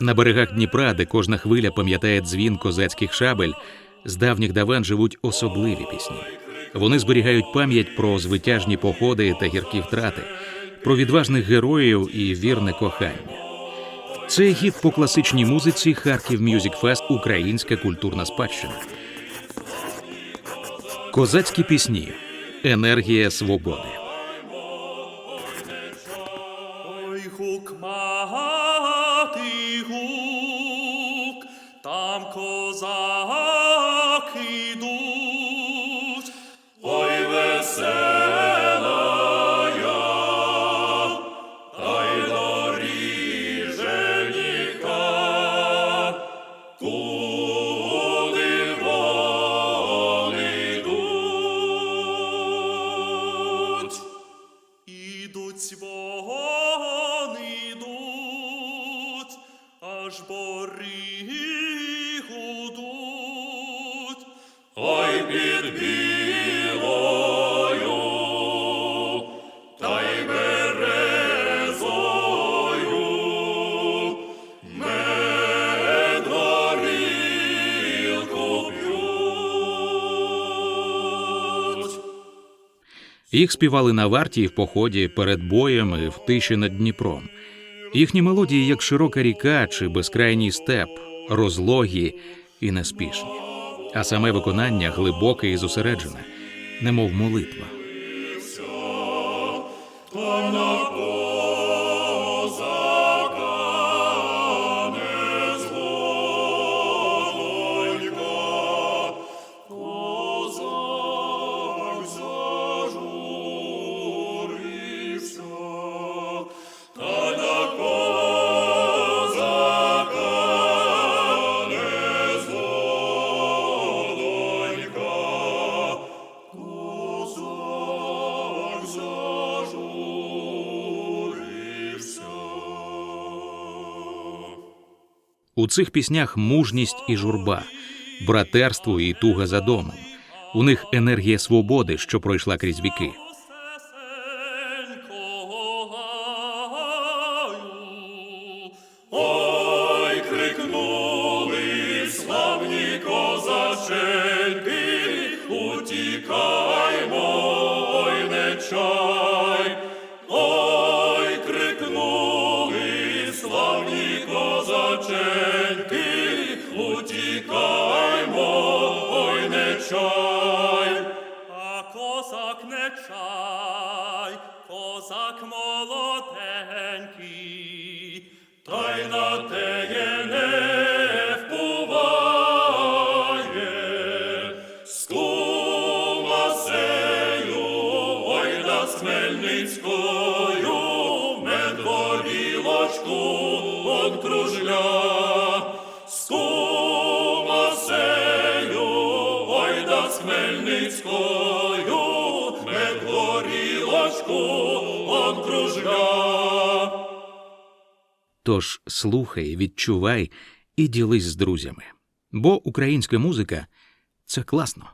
На берегах Дніпра, де кожна хвиля пам'ятає дзвін козацьких шабель, з давніх давен живуть особливі пісні. Вони зберігають пам'ять про звитяжні походи та гіркі втрати, про відважних героїв і вірне кохання. Це гід по класичній музиці Харків Мюзік Фест Українська культурна спадщина. Козацькі пісні. Енергія свободи. Аж гудуть, ой під білою, та й березою, мед горілку п'ють. Їх співали на варті і в поході перед боєм і в тиші над Дніпром. Їхні мелодії, як широка ріка чи безкрайній степ, розлогі і неспішні. А саме виконання глибоке і зосереджене, немов молитва. У цих піснях мужність і журба, братерство і туга за домом. У них енергія свободи, що пройшла крізь віки. Ой, крикнули славні козаченьки, утікаймо, ой, не чай. Козак молоденький, та й на теє не впуває. З кумасею, ой, да з Хмельницькою, мед горілочку он кружля. З кумасею, ой, да з Хмельницькою, мед горілочку кружля. Тож слухай, відчувай і ділись з друзями. Бо українська музика це класно.